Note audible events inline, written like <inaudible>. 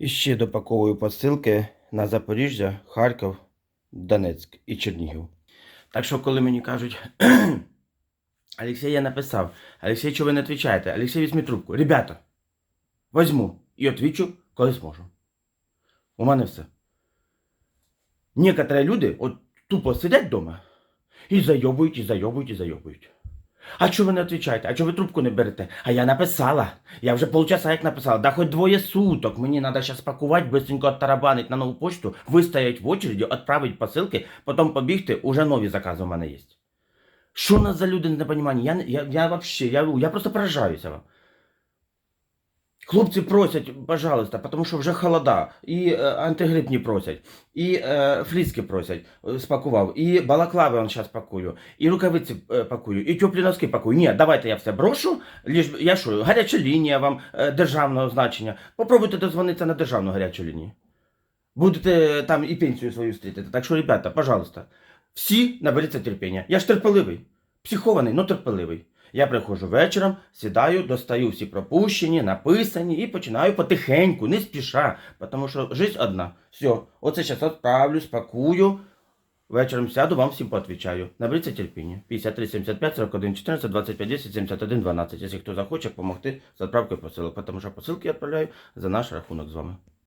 І ще допаковую посилки на Запоріжжя, Харків, Донецьк і Чернігів. Так що, коли мені кажуть, <clears throat> Олексій, я написав, Олексій, чого ви не відповідаєте? Олексій, візьми трубку. Ребята, возьму і відповічу, коли зможу. У мене все. Некоторі люди от тупо сидять вдома і зайобують, і зайобують, і зайобують. А чого ви не відповідаєте? А чого ви трубку не берете? А я написала. Я вже полчаса як написала. Да хоч двоє суток. Мені треба зараз пакувати, быстренько оттарабанить на нову почту, вистоять в очереді, відправити посилки, потім побігти, уже нові закази у мене є. Що у нас за люди непонімання? Я, я, я вообще, я, я просто поражаюся вам. Хлопці просять, пожалуйста, тому що вже холода, і е, антигрипні просять, і е, фліски просять, е, спакував, і балаклави он зараз пакую, і рукавиці е, пакую, і теплі носки пакую. Ні, давайте я все брошу. Ліж я що, гаряча лінія вам е, державного значення. Попробуйте дозвонитися на державну гарячу лінію. Будете там і пенсію свою зустріти. Так що, ребята, пожалуйста, всі наберіться терпіння. Я ж терпеливий, психований, но терпеливий. Я приходжу вечором, сідаю, достаю всі пропущені, написані і починаю потихеньку, не спіша, тому що життя одна. Все, оце зараз відправлю, спакую. Вечором сяду, вам всім поотвічаю. Наберіться терпіння. 53 75 41 14 25 10 71 12. Якщо хто захоче допомогти з відправкою посилок, тому що посилки я відправляю за наш рахунок з вами.